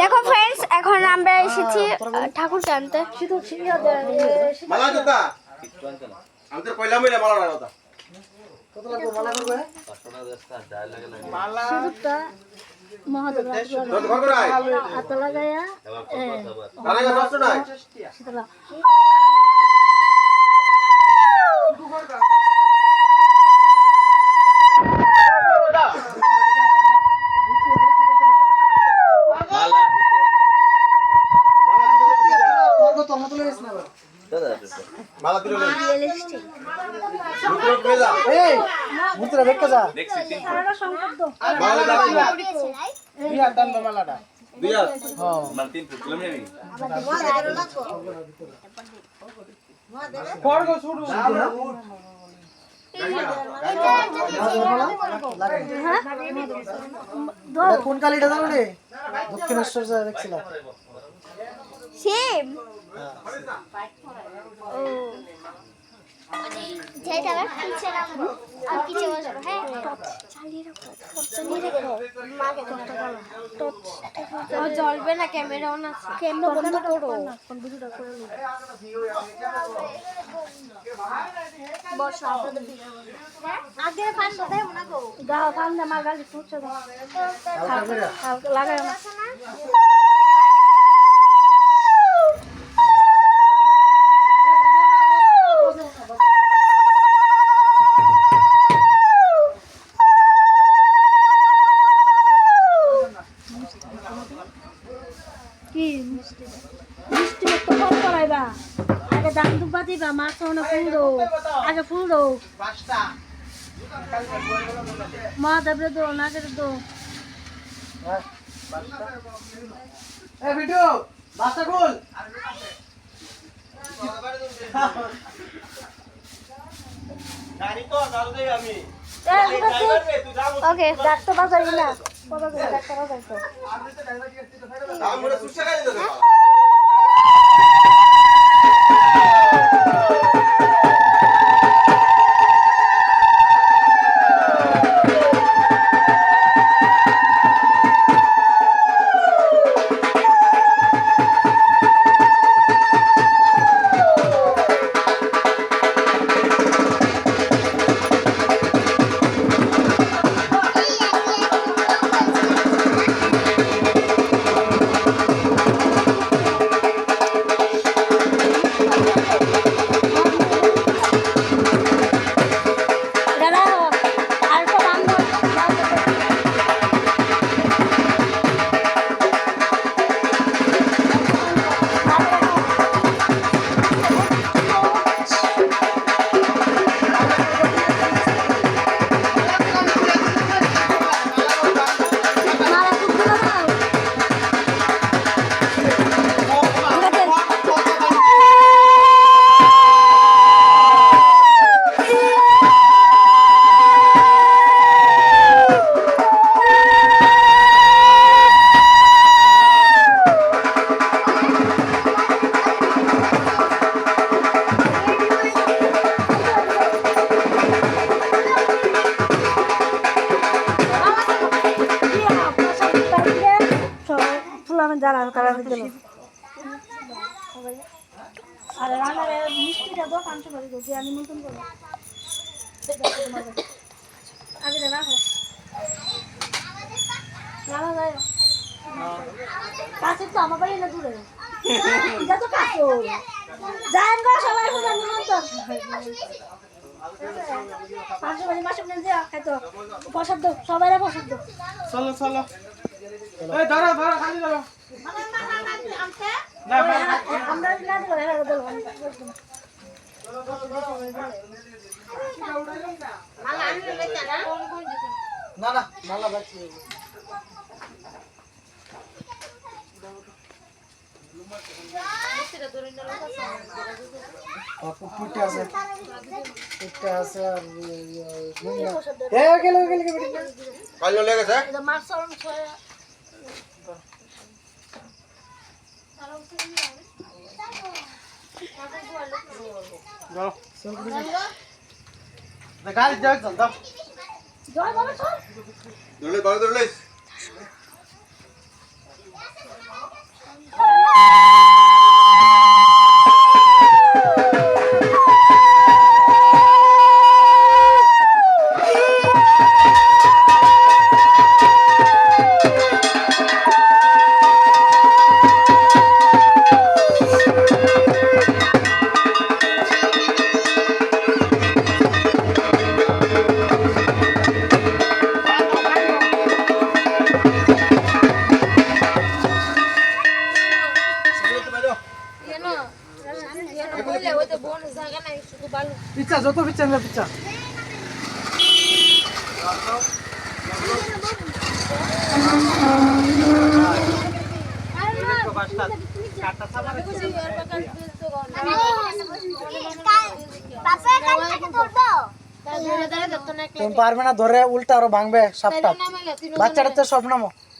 দেখো ফ্রেন্ডস এখন আমরা এসেছি ঠাকুর জোতা আমাদের পয়লা মালা হাতে লাগাইয়া কোন কালিটা জানো রে দক্ষিণেশ্বর দেখছিলাম সেম ও তো জ্বলবে না ক্যামেরা বন্ধ করো করে বসো আগে আমার গালি লাগাই না ফুল দো আগে ফুল দো মা দেবরে দো নাগের দো এই ভিডিও বাসা গোল গাড়ি তো আমি ওকে ডাক্তার বাজার না। কত করে ডাক্তার বাজার ফুলানো যারা তারা দিল আর রান্নার মিষ্টিটা যে আমি নতুন আগে রাখো যায় কাছে তো আমার বাড়ি না দূরে। এটা তো কাছে যান গো সবাই ফুলা নিমন্ত্রণ। পাঁচশো বাড়ি মাসে যে খাইতো প্রসাদ দাও সবাই প্রসাদ দাও। চলো চলো। এই ধরো ধরো খালি ধরো না মালা আছে। পুটে আছে আর এ গেল গেল গেল কাল লেগেছে? মাছ চরম ছয় যাও গাড়ি যাও চল দাও জয় বারো ধরলে পিচ্ছা যত পিচ্ছা নেবে পিচ্ছা। তুমি পারবে না ধরে উল্টা আরও ভাঙবে সাপটা। বাচ্চাটা তো সব নামো।